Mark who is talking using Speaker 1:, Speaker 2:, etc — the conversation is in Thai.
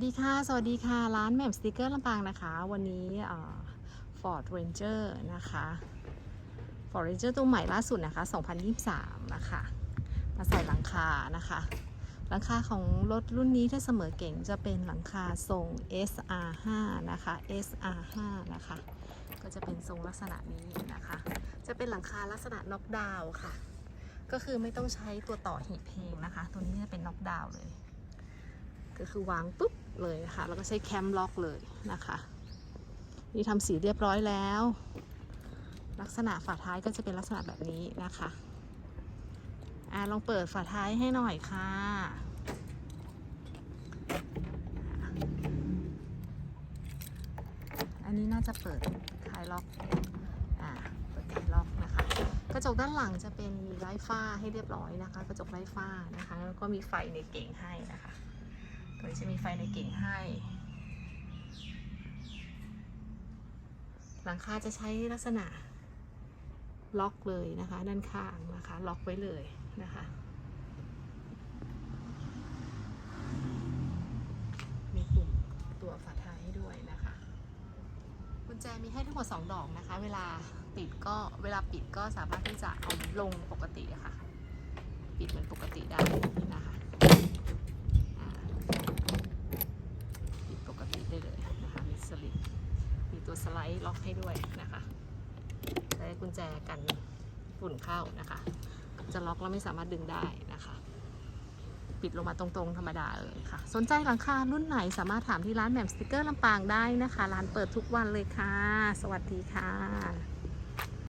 Speaker 1: สวัสดีค่ะ สวัสดีค่ะ ร้านแหม่มสติกเกอร์ลำปางนะคะ วันนี้ฟอร์ดเรนเจอร์นะคะ Ford Ranger ตัวใหม่ล่าสุดนะคะ 2023 นะคะ มาใส่หลังคานะคะ หลังคาของรถรุ่นนี้ถ้าเสมอเก่งจะเป็นหลังคาทรง SR5 นะคะ SR5 นะคะ ก็จะเป็นทรงลักษณะนี้นะคะ จะเป็นหลังคาลักษณะน็อกดาวน์ค่ะ ก็คือไม่ต้องใช้ตัวต่อหีบเพลงนะคะ ตัวนี้จะเป็นน็อกดาวน์เลย ก็คือวางปุ๊บเลยนะคะแล้วก็ใช้แคมล็อกเลยนะคะ นี่ทำสีเรียบร้อยแล้ว ลักษณะฝาท้ายก็จะเป็นลักษณะแบบนี้นะคะอ่าลองเปิดฝาท้ายให้หน่อยค่ะอันนี้น่าจะเปิดคลายล็อก อ่า เปิดคลายล็อกนะคะ กระจกด้านหลังจะเป็นมีไร้ฝ้าให้เรียบร้อยนะคะ กระจกไร้ฝ้านะคะ แล้วก็มีไฟในเก่งให้นะคะ ตัวนี้จะมีไฟในเก่งให้ หลังคาจะใช้ลักษณะล็อกเลยนะคะ ด้านข้างนะคะ ล็อกไว้เลยนะคะ มีปุ่มตัวฝาท้ายให้ด้วยนะคะกุญแจมีให้ทั้งหมด 2 ดอกนะคะ เวลาปิดก็เวลาปิดก็สามารถที่จะเอาลงปกติะค่ะ ปิดเหมือนปกติได้นะคะอ่า ปิดปกติได้เลยนะคะมีสลิปมีตัวสไลด์ล็อกให้ด้วยนะคะใช้กุญแจกันฝุ่นเข้านะคะ จะล็อกแล้วไม่สามารถดึงได้นะคะ ปิดลงมาตรงๆธรรมดาเลยค่ะ สนใจหลังคารุ่นไหนสามารถถามที่ร้านแหม่มสติกเกอร์ลำปางได้นะคะ ร้านเปิดทุกวันเลยค่ะ สวัสดีค่ะ